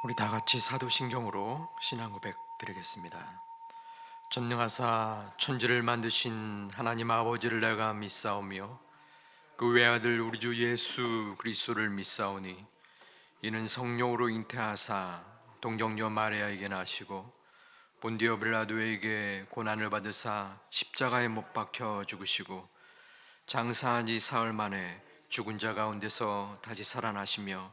우리 다 같이 사도신경으로 신앙 고백 드리겠습니다. 전능하사 천지를 만드신 하나님 아버지를 내가 믿사오며 그 외아들 우리 주 예수 그리스도를 믿사오니 이는 성령으로 잉태하사 동정녀 마리아에게 나시고 본디오 빌라도에게 고난을 받으사 십자가에 못 박혀 죽으시고 장사한 지 사흘 만에 죽은 자 가운데서 다시 살아나시며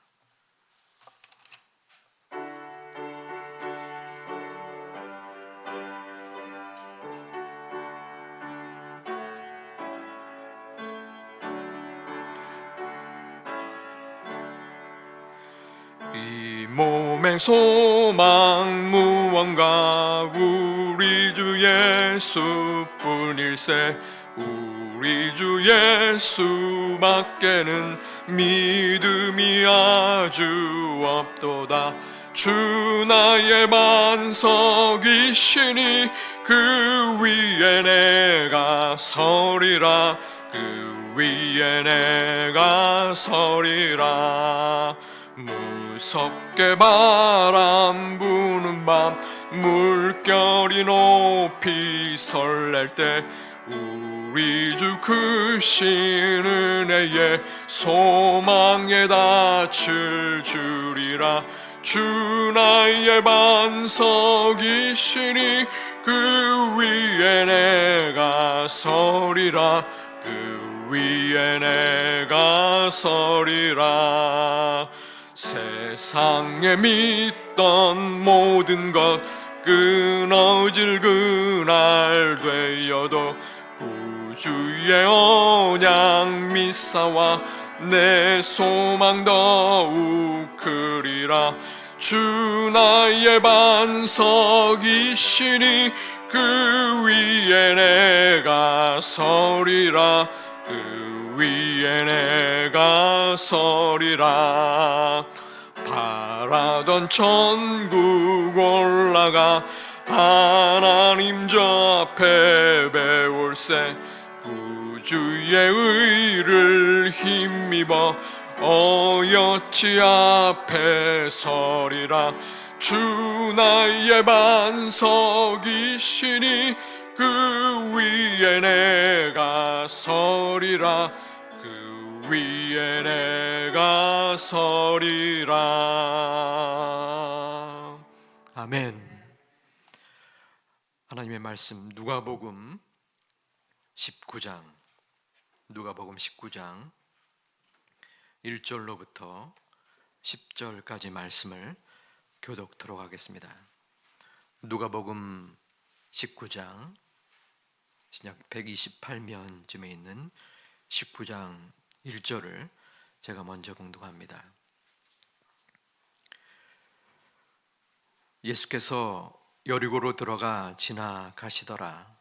소망 무언가 우리 주 예수뿐일세. 우리 주 예수밖에는 믿음이 아주 없도다. 주 나의 반석이시니 그 위에 내가 서리라. 그 위에 내가 서리라 무섭게 바람 부는 밤 물결이 높이 설렐 때 우리 주 크신 은혜에 소망에 닿칠 줄이라. 주 나의 반석이시니 그 위에 내가 서리라. 그 위에 내가 서리라 세상에 믿던 모든 것 끊어질 그날 되어도 구주의 언약 미사와 내 소망 더욱 크리라. 주 나의 반석이시니 그 위에 내가 서리라 그 위에 내가 서리라. 바라던 천국 올라가 하나님 저 앞에 배울세. 구주의 의를 힘입어 어여치 앞에 서리라. 주 나의 반석이시니 그 위에 내가 서리라. 그 위에 내가 서리라. 아멘. 하나님의 말씀 누가복음 19장. 누가복음 19장 1절로부터 10절까지 말씀을 교독토록 하겠습니다. 누가복음 19장 신약 128면쯤에 있는 19장 1절을 제가 먼저 공독합니다. 예수께서 여리고로 들어가 지나가시더라.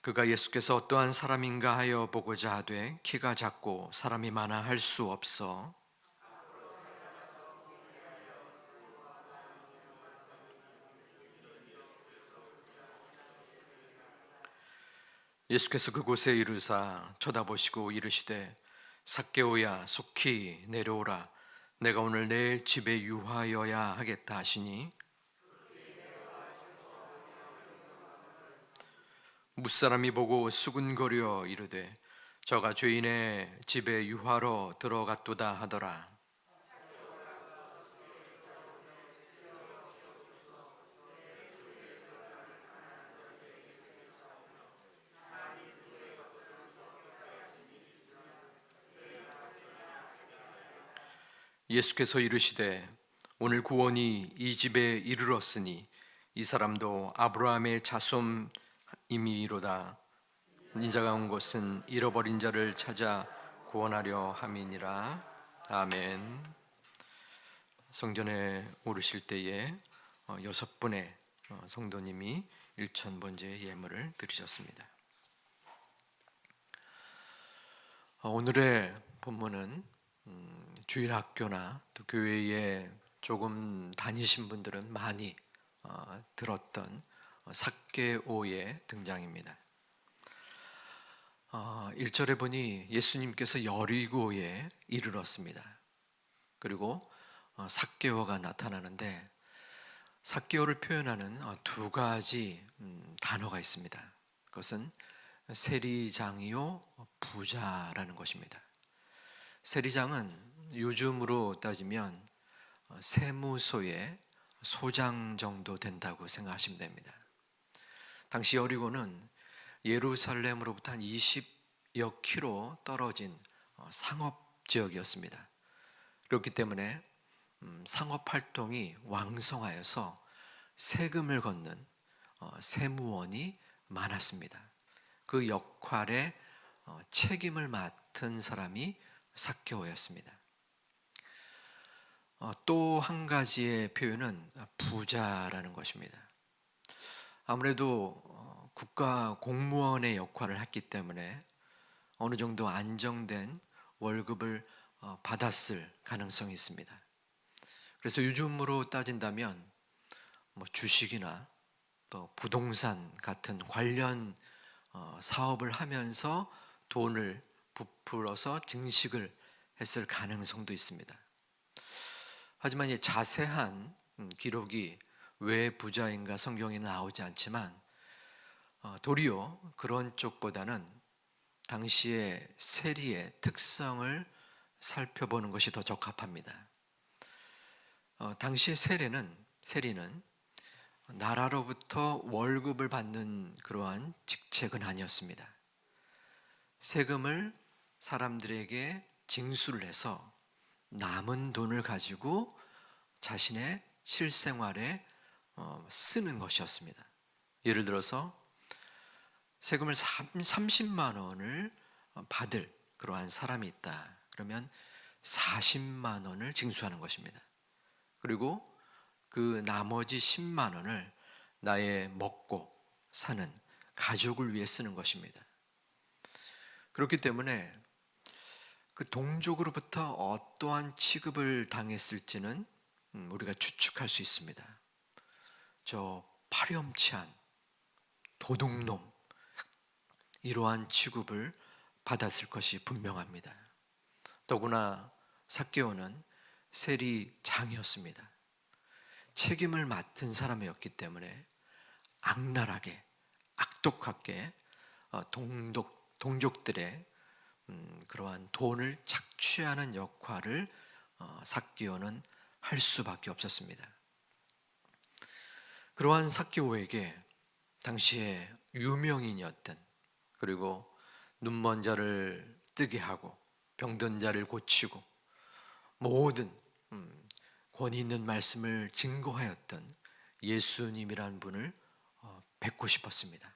그가 예수께서 어떠한 사람인가 하여 보고자 하되 키가 작고 사람이 많아 할 수 없어 예수께서 그곳에 이르사 쳐다보시고 이르시되 삭개오야 속히 내려오라. 내가 오늘 내 집에 유하여야 하겠다 하시니. 무사람이 보고 수군거려 이르되 저가 죄인의 집에 유하러 들어갔도다 하더라 예수께서 이르시되 오늘 구원이 이 집에 이르렀으니 이 사람도 아브라함의 자손임이로다 인자가 온 곳은 잃어버린 자를 찾아 구원하려 함이니라. 아멘. 성전에 오르실 때에 어, 여섯 분의 어, 성도님이 일천 번째 예물을 드리셨습니다. 어, 오늘의 본문은 음, 주일 학교나 또 교회에 조금 다니신 분들은 많이 들었던 삭개오의 등장입니다. 1절에 보니 예수님께서 여리고에 이르렀습니다. 그리고 삭개오가 나타나는데 삭개오를 표현하는 어, 두 가지 음, 단어가 있습니다. 그것은 세리장이요 부자라는 것입니다. 세리장은 요즘으로 따지면 어, 세무소의 소장 정도 된다고 생각하시면 됩니다. 당시 여리고는 예루살렘으로부터 한 20여 킬로 떨어진 어, 상업 지역이었습니다. 그렇기 때문에 음, 상업 활동이 왕성하여서 세금을 걷는 어, 세무원이 많았습니다. 그 역할에 어, 책임을 맡은 사람이 삭개오였습니다. 또 한 가지의 표현은 부자라는 것입니다. 아무래도 국가 공무원의 역할을 했기 때문에 어느 정도 안정된 월급을 받았을 가능성이 있습니다. 그래서 요즘으로 따진다면 뭐 주식이나 또 부동산 같은 관련 어, 사업을 하면서 돈을 부풀어서 증식을 했을 가능성도 있습니다. 하지만 이 자세한 음, 기록이 왜 부자인가 성경에 나오지 않지만 어, 도리어 그런 쪽보다는 당시의 세리의 특성을 살펴보는 것이 더 적합합니다. 어, 당시의 세례는 세리는 나라로부터 월급을 받는 그러한 직책은 아니었습니다. 세금을 사람들에게 징수를 해서 남은 돈을 가지고 자신의 실생활에 어, 쓰는 것이었습니다. 예를 들어서 세금을 30만 원을 받을 그러한 사람이 있다. 그러면 40만 원을 징수하는 것입니다. 그리고 그 나머지 10만 원을 나의 먹고 사는 가족을 위해 쓰는 것입니다. 그렇기 때문에 그 동족으로부터 어떠한 취급을 당했을지는 음, 우리가 추측할 수 있습니다. 저 파렴치한 도둑놈 이러한 취급을 받았을 것이 분명합니다. 더구나 사개오는 세리 장이었습니다. 책임을 맡은 사람이었기 때문에 악랄하게 악독하게 어, 동독, 동족들의 음, 그러한 돈을 착취하는 역할을 어, 사기오는 할 수밖에 없었습니다. 그러한 사기오에게 당시에 유명인이었던 그리고 눈먼 자를 뜨게 하고 병든 자를 고치고 모든 음, 권위 있는 말씀을 증거하였던 예수님이라는 분을 어, 뵙고 싶었습니다.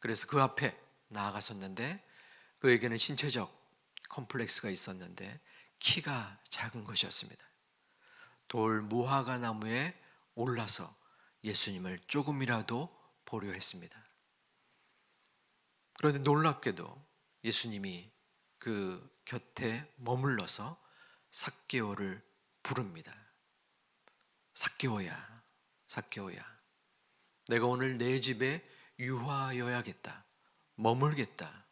그래서 그 앞에 나아갔었는데 그에게는 신체적 컴플렉스가 있었는데 키가 작은 것이었습니다. 돌 무화과 나무에 올라서 예수님을 조금이라도 보려 했습니다. 그런데 놀랍게도 예수님이 그 곁에 머물러서 삭개오를 부릅니다. 삭개오야, 삭개오야. 내가 오늘 내 집에 유하여야겠다. 머물겠다.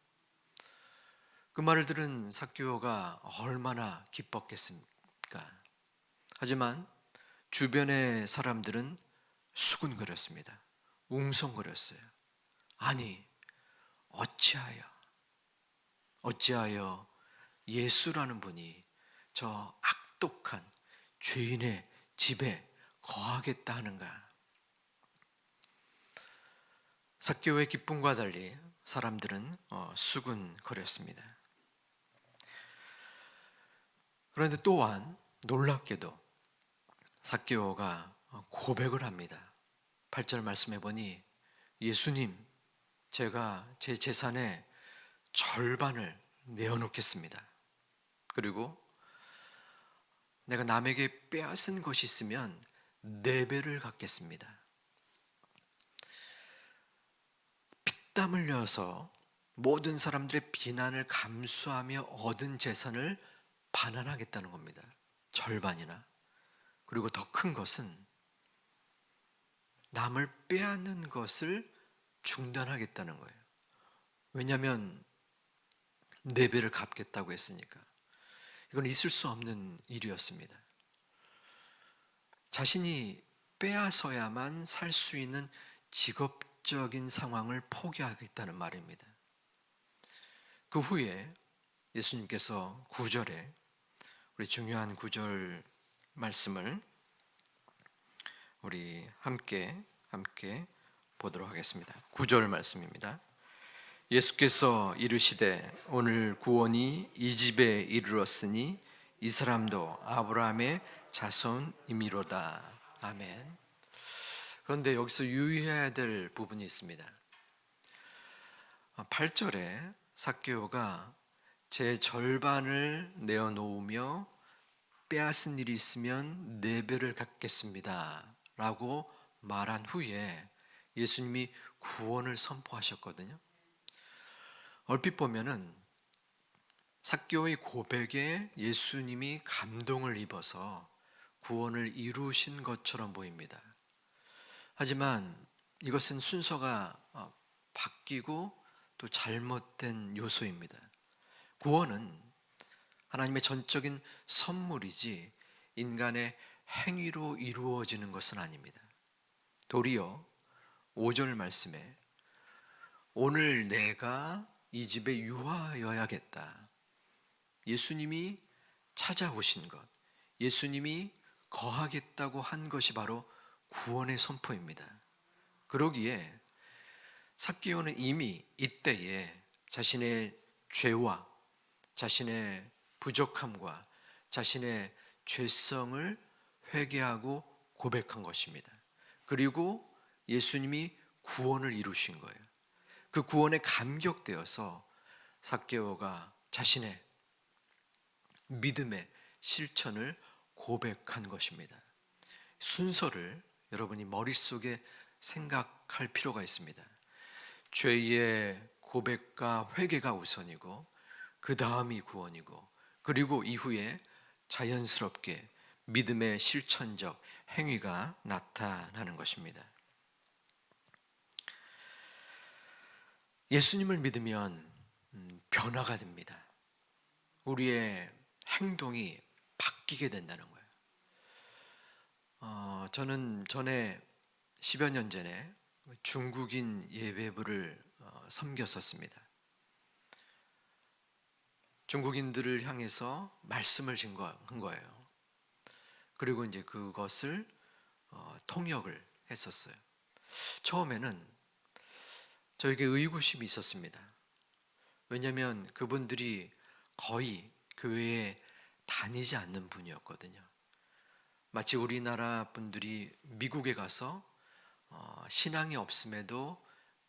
그 말을 들은 삭개오가 얼마나 기뻤겠습니까? 하지만 주변의 사람들은 수군거렸습니다. 웅성거렸어요. 아니, 어찌하여, 어찌하여 예수라는 분이 저 악독한 죄인의 집에 거하겠다 하는가? 사교의 기쁨과 달리 사람들은 어, 수군거렸습니다. 그런데 또한 놀랍게도 사교가 고백을 합니다. 8절 말씀해 보니 예수님 제가 제 재산의 절반을 내어놓겠습니다. 그리고 내가 남에게 빼앗은 것이 있으면 네 배를 갚겠습니다. 피땀 흘려서 모든 사람들의 비난을 감수하며 얻은 재산을 반환하겠다는 겁니다. 절반이나. 그리고 더 큰 것은 남을 빼앗는 것을 중단하겠다는 거예요. 왜냐하면 네 배를 갚겠다고 했으니까. 이건 있을 수 없는 일이었습니다. 자신이 빼앗아야만 살 수 있는 직업적인 상황을 포기하겠다는 말입니다. 그 후에 예수님께서 구절에 우리 중요한 구절 말씀을 우리 함께 함께 보도록 하겠습니다. 구절 말씀입니다. 예수께서 이르시되 오늘 구원이 이 집에 이르렀으니 이 사람도 아브라함의 자손이미로다. 아멘. 그런데 여기서 유의해야 될 부분이 있습니다. 8절에 삭개오가 제 절반을 내어놓으며 빼앗은 일이 있으면 네 배를 갚겠습니다. 라고 말한 후에 예수님이 구원을 선포하셨거든요. 얼핏 보면은 삭개오의 고백에 예수님이 감동을 입어서 구원을 이루신 것처럼 보입니다. 하지만 이것은 순서가 어, 바뀌고 또 잘못된 요소입니다. 구원은 하나님의 전적인 선물이지 인간의 행위로 이루어지는 것은 아닙니다. 도리어 5절 말씀에 오늘 내가 이 집에 유하여야겠다. 예수님이 찾아오신 것, 예수님이 거하겠다고 한 것이 바로 구원의 선포입니다. 그러기에 삭기오는 이미 이때에 자신의 죄와 자신의 부족함과 자신의 죄성을 회개하고 고백한 것입니다. 그리고 예수님이 구원을 이루신 거예요. 그 구원에 감격되어서 삭개오가 자신의 믿음의 실천을 고백한 것입니다. 순서를 여러분이 머릿속에 생각할 필요가 있습니다. 죄의 고백과 회개가 우선이고 그 다음이 구원이고 그리고 이후에 자연스럽게 믿음의 실천적 행위가 나타나는 것입니다. 예수님을 믿으면 음, 변화가 됩니다. 우리의 행동이 바뀌게 된다는 거예요. 어, 저는 전에 10여 년 전에 중국인 예배부를 어, 섬겼었습니다. 중국인들을 향해서 말씀을 증거한 거예요. 그리고 이제 그것을 어, 통역을 했었어요. 처음에는 저에게 의구심이 있었습니다. 왜냐하면 그분들이 거의 교회에 다니지 않는 분이었거든요. 마치 우리나라 분들이 미국에 가서 어, 신앙이 없음에도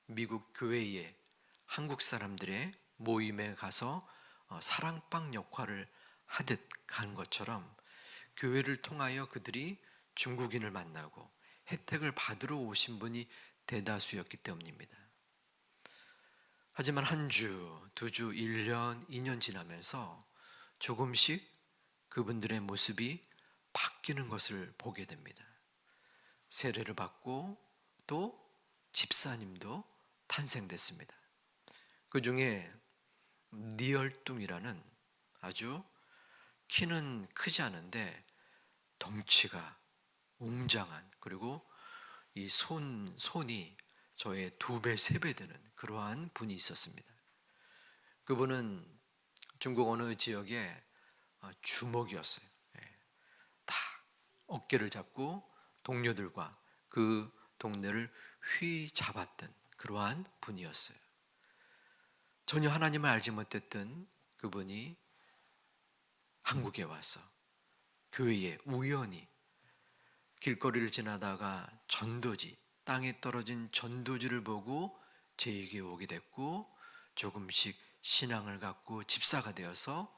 미국 교회에 한국 사람들의 모임에 가서 어, 사랑방 역할을 하듯 간 것처럼 교회를 통하여 그들이 중국인을 만나고 혜택을 받으러 오신 분이 대다수였기 때문입니다. 하지만 한 주, 두 주, 1년, 2년 지나면서 조금씩 그분들의 모습이 바뀌는 것을 보게 됩니다. 세례를 받고 또 집사님도 탄생됐습니다. 그 중에 니얼뚱이라는 아주 키는 크지 않은데 덩치가 웅장한 그리고 이 손 손이 저의 두 배, 세 배 되는 그러한 분이 있었습니다. 그분은 중국 어느 지역의 어, 주먹이었어요. 예. 다 어깨를 잡고 동료들과 그 동네를 휘 잡았던 그러한 분이었어요. 전혀 하나님을 알지 못했던 그분이 한국에 와서 교회에 우연히 길거리를 지나다가 전도지, 땅에 떨어진 전도지를 보고 제에게 오게 됐고 조금씩 신앙을 갖고 집사가 되어서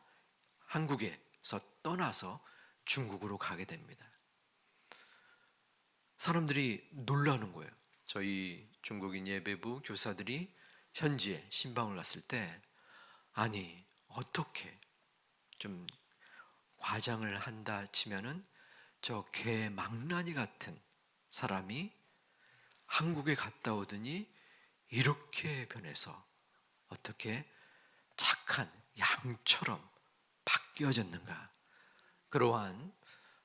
한국에서 떠나서 중국으로 가게 됩니다. 사람들이 놀라는 거예요. 저희 중국인 예배부 교사들이 현지에 신방을 갔을 때 아니 어떻게 좀 과장을 한다 치면은 저 개 망나니 같은 사람이 한국에 갔다 오더니 이렇게 변해서 어떻게 착한 양처럼 바뀌어졌는가 그러한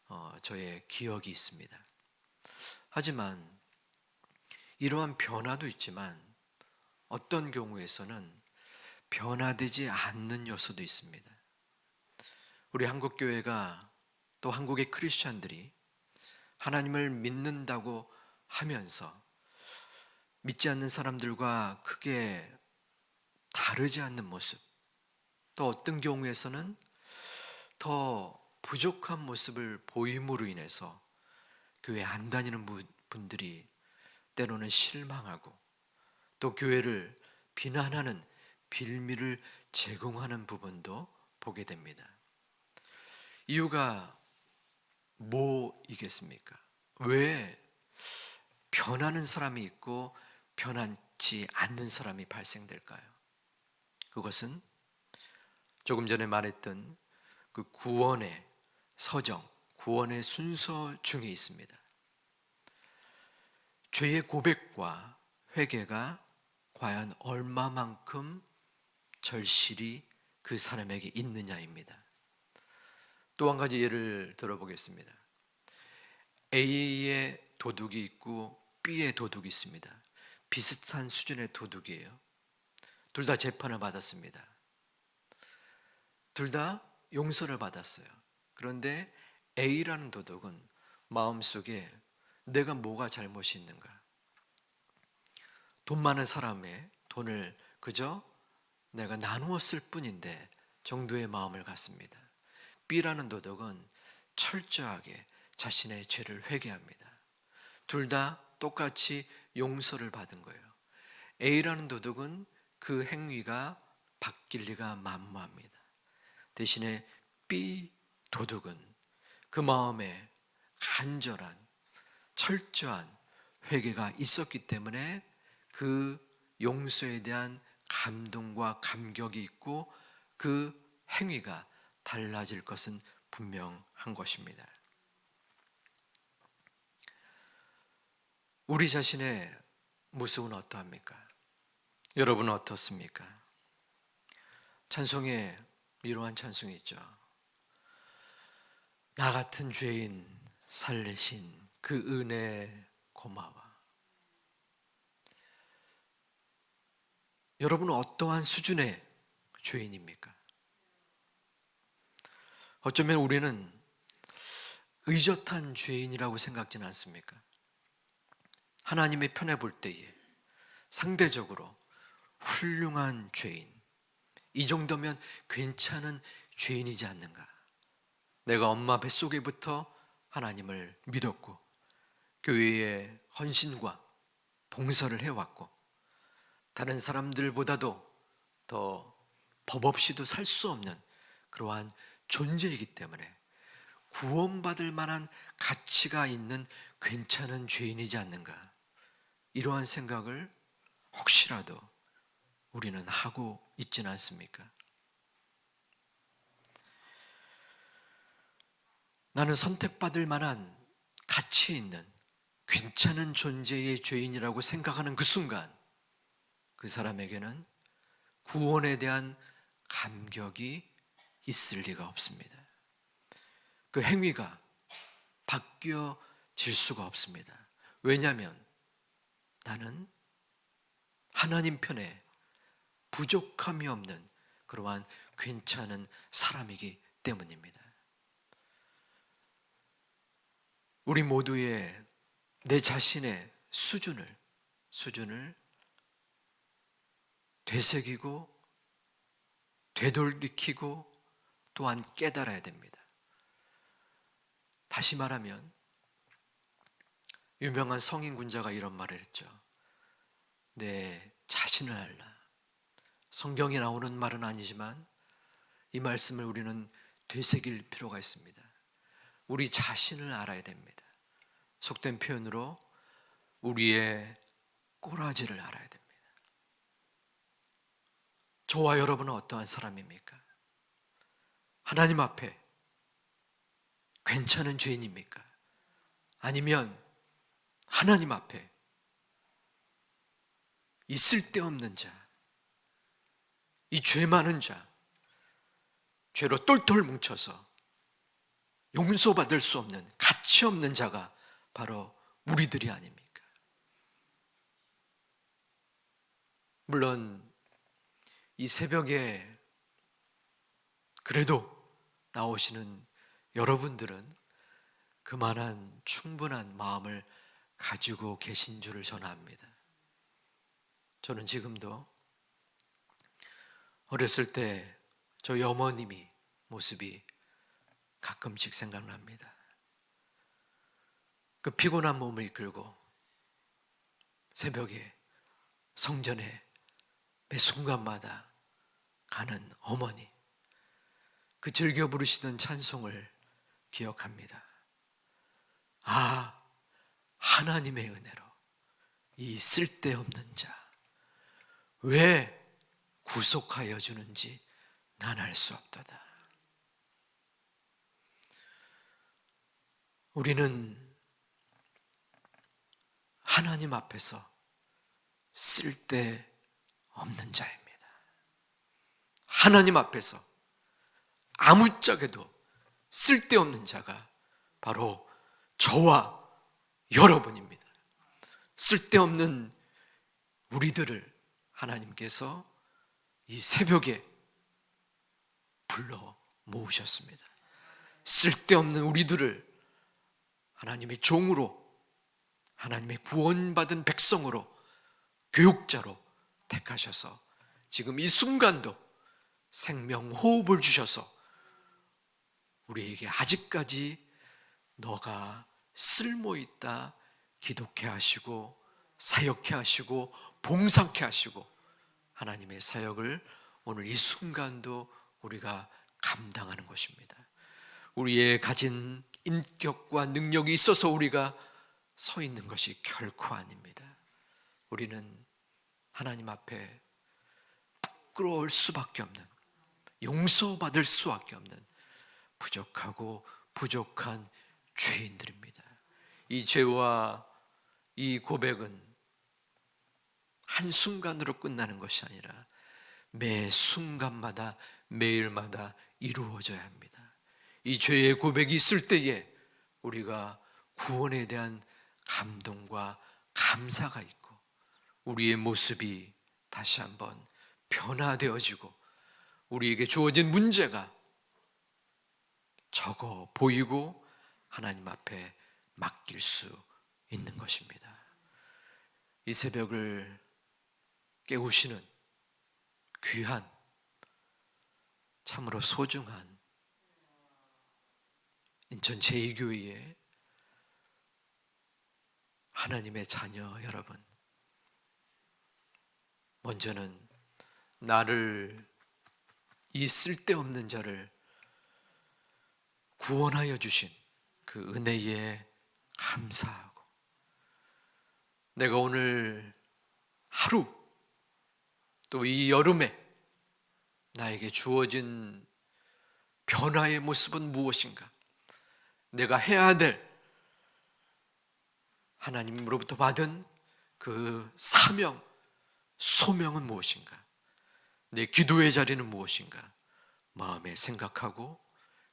어, 저의 기억이 있습니다. 하지만 이러한 변화도 있지만 어떤 경우에서는 변화되지 않는 요소도 있습니다. 우리 한국 교회가 또 한국의 크리스천들이 하나님을 믿는다고 하면서 믿지 않는 사람들과 크게 다르지 않는 모습, 또 어떤 경우에서는 더 부족한 모습을 보임으로 인해서 교회 안 다니는 분들이 때로는 실망하고 또 교회를 비난하는 빌미를 제공하는 부분도 보게 됩니다. 이유가 뭐이겠습니까? 왜 변하는 사람이 있고 변하지 않는 사람이 발생될까요? 그것은 조금 전에 말했던 그 구원의 서정, 구원의 순서 중에 있습니다. 죄의 고백과 회개가 과연 얼마만큼 절실히 그 사람에게 있느냐입니다. 또 한 가지 예를 들어보겠습니다. A의 도둑이 있고 B의 도둑이 있습니다. 비슷한 수준의 도둑이에요. 둘 다 재판을 받았습니다. 둘 다 용서를 받았어요. 그런데 A라는 도둑은 마음속에 내가 뭐가 잘못이 있는가? 돈 많은 사람의 돈을 그저 내가 나누었을 뿐인데 정도의 마음을 갖습니다. B라는 도덕은 철저하게 자신의 죄를 회개합니다. 둘 다 똑같이 용서를 받은 거예요. A라는 도덕은 그 행위가 바뀔 리가 만무합니다. 대신에 B 도덕은 그 마음에 간절한 철저한 회개가 있었기 때문에 그 용서에 대한 감동과 감격이 있고 그 행위가 달라질 것은 분명한 것입니다. 우리 자신의 모습은 어떠합니까? 여러분은 어떻습니까? 찬송에 이러한 찬송이 있죠. 나 같은 죄인 살리신 그 은혜 고마워. 여러분은 어떠한 수준의 죄인입니까? 어쩌면 우리는 의젓한 죄인이라고 생각지는 않습니까? 하나님의 편에 볼 때에 상대적으로 훌륭한 죄인, 이 정도면 괜찮은 죄인이지 않는가? 내가 엄마 뱃속에부터 하나님을 믿었고, 교회의 헌신과 봉사를 해왔고, 다른 사람들보다도 더 법 없이도 살 수 없는 그러한 존재이기 때문에 구원받을 만한 가치가 있는 괜찮은 죄인이지 않는가. 이러한 생각을 혹시라도 우리는 하고 있지는 않습니까? 나는 선택받을 만한 가치 있는 괜찮은 존재의 죄인이라고 생각하는 그 순간 그 사람에게는 구원에 대한 감격이 있을 리가 없습니다. 그 행위가 바뀌어질 수가 없습니다. 왜냐하면 나는 하나님 편에 부족함이 없는 그러한 괜찮은 사람이기 때문입니다. 우리 모두의 내 자신의 수준을 수준을 되새기고 되돌이키고 또한 깨달아야 됩니다. 다시 말하면 유명한 성인 군자가 이런 말을 했죠. 내 자신을 알라. 성경에 나오는 말은 아니지만 이 말씀을 우리는 되새길 필요가 있습니다. 우리 자신을 알아야 됩니다. 속된 표현으로 우리의 꼬라지를 알아야 됩니다. 저와 여러분은 어떠한 사람입니까? 하나님 앞에 괜찮은 죄인입니까? 아니면 하나님 앞에 이 쓸데없는 자, 이 죄 많은 자, 죄로 똘똘 뭉쳐서 용서받을 수 없는 가치 없는 자가 바로 우리들이 아닙니까? 물론 이 새벽에 그래도 나오시는 여러분들은 그만한 충분한 마음을 가지고 계신 줄을 전합니다. 저는 지금도 어렸을 때 저희 어머님이 모습이 가끔씩 생각납니다. 그 피곤한 몸을 이끌고 새벽에 성전에 매 순간마다 가는 어머니. 그 즐겨 부르시던 찬송을 기억합니다. 아, 하나님의 은혜로 이 쓸데없는 자, 왜 구속하여 주는지 난 알 수 없도다. 우리는 하나님 앞에서 쓸데 없는 자입니다. 하나님 앞에서 아무짝에도 쓸데없는 자가 바로 저와 여러분입니다. 쓸데없는 우리들을 하나님께서 이 새벽에 불러 모으셨습니다. 쓸데없는 우리들을 하나님의 종으로 하나님의 구원받은 백성으로 교육자로 택하셔서 지금 이 순간도 생명 호흡을 주셔서 우리에게 아직까지 너가 쓸모 있다 기독해 하시고 사역해 하시고 봉사케 하시고 하나님의 사역을 오늘 이 순간도 우리가 감당하는 것입니다. 우리의 가진 인격과 능력이 있어서 우리가 서 있는 것이 결코 아닙니다. 우리는 하나님 앞에 부끄러울 수밖에 없는 용서받을 수밖에 없는 부족하고 부족한 죄인들입니다. 이 죄와 이 고백은 한순간으로 끝나는 것이 아니라 매 순간마다 매일마다 이루어져야 합니다. 이 죄의 고백이 있을 때에 우리가 구원에 대한 감동과 감사가 있고 우리의 모습이 다시 한번 변화되어지고 우리에게 주어진 문제가 적어 보이고 하나님 앞에 맡길 수 있는 것입니다. 이 새벽을 깨우시는 귀한 참으로 소중한 인천 제2교회의 하나님의 자녀 여러분 먼저는 나를 이 쓸데없는 자를 구원하여 주신 그 은혜에 감사하고 내가 오늘 하루 또 이 여름에 나에게 주어진 변화의 모습은 무엇인가? 내가 해야 될 하나님으로부터 받은 그 사명, 소명은 무엇인가? 내 기도의 자리는 무엇인가? 마음에 생각하고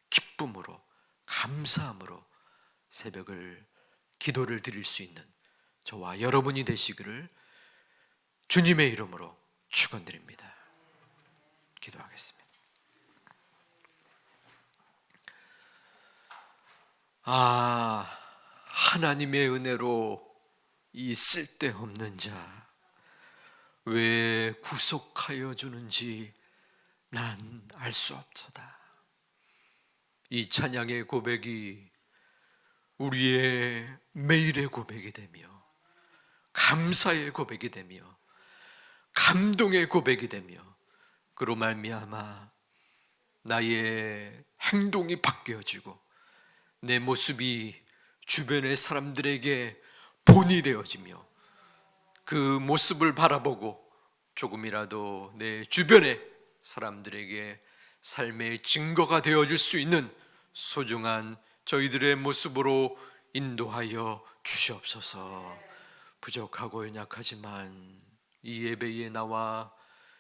기쁨으로 감사함으로 새벽을 기도를 드릴 수 있는 저와 여러분이 되시기를 주님의 이름으로 축원드립니다. 기도하겠습니다. 아, 하나님의 은혜로 이 쓸데없는 자, 왜 구속하여 주는지 난 알 수 없도다. 이 찬양의 고백이 우리의 매일의 고백이 되며 감사의 고백이 되며 감동의 고백이 되며 그로 말미암아 나의 행동이 바뀌어지고 내 모습이 주변의 사람들에게 본이 되어지며 그 모습을 바라보고 조금이라도 내 주변의 사람들에게 삶의 증거가 되어 줄 수 있는 소중한 저희들의 모습으로 인도하여 주시옵소서. 부족하고 연약하지만 이 예배에 나와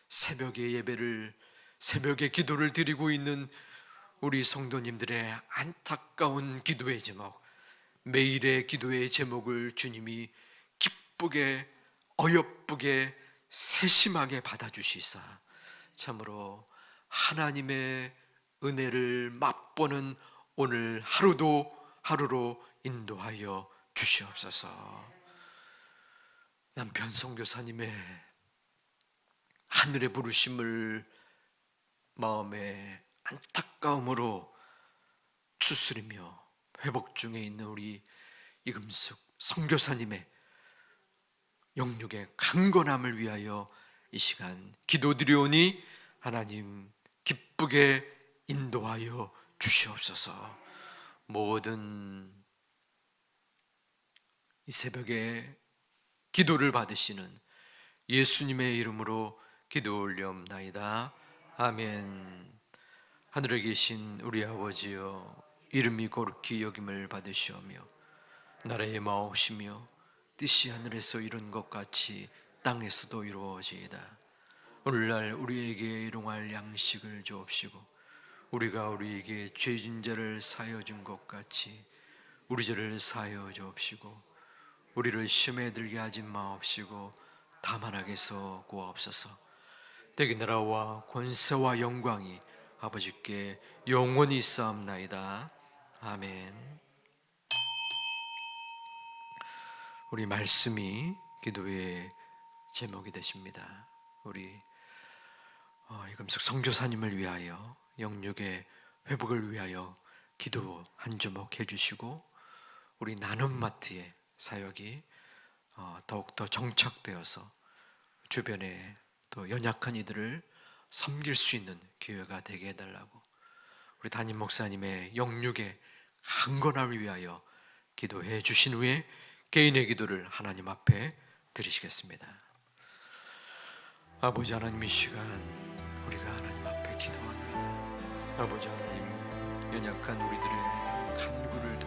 새벽의 예배를 새벽의 기도를 드리고 있는 우리 성도님들의 안타까운 기도의 제목, 매일의 기도의 제목을 주님이 기쁘게 어여쁘게 세심하게 받아주시사 참으로 하나님의 은혜를 맛보는 오늘 하루도 하루로 인도하여 주시옵소서. 남편 선교사님의 하늘의 부르심을 마음에 안타까움으로 추스리며 회복 중에 있는 우리 이금숙 선교사님의 영육의 강건함을 위하여 이 시간 기도드리오니 하나님 기쁘게 인도하여 주시옵소서. 모든 이 새벽에 기도를 받으시는 예수님의 이름으로 기도 올려옵나이다. 아멘. 하늘에 계신 우리 아버지여 이름이 거룩히 여김을 받으시오며 나라의 마옵시며 뜻이 하늘에서 이룬 것 같이 땅에서도 이루어지이다. 오늘날 우리에게 일용할 양식을 주옵시고 우리가 우리에게 죄진 자를 사여 준 것 같이 우리 죄를 사여 주옵시고 우리를 시험에 들게 하지 마옵시고 다만 악에서 구하옵소서. 대기 나라와 권세와 영광이 아버지께 영원히 쌓옵나이다. 아멘. 우리 말씀이 기도의 제목이 되십니다. 우리 어, 이금숙 성교사님을 위하여 영육의 회복을 위하여 기도 한 주먹 해주시고 우리 나눔 마트의 사역이 어, 더욱 더 정착되어서 주변에 또 연약한 이들을 섬길 수 있는 기회가 되게 해달라고 우리 담임 목사님의 영육의 강건함을 위하여 기도해 주신 후에 개인의 기도를 하나님 앞에 드리시겠습니다. 아버지 하나님 이 시간 우리가 하나님 앞에 기도합니다. 아버지 하나님 연약한 우리들의 간구를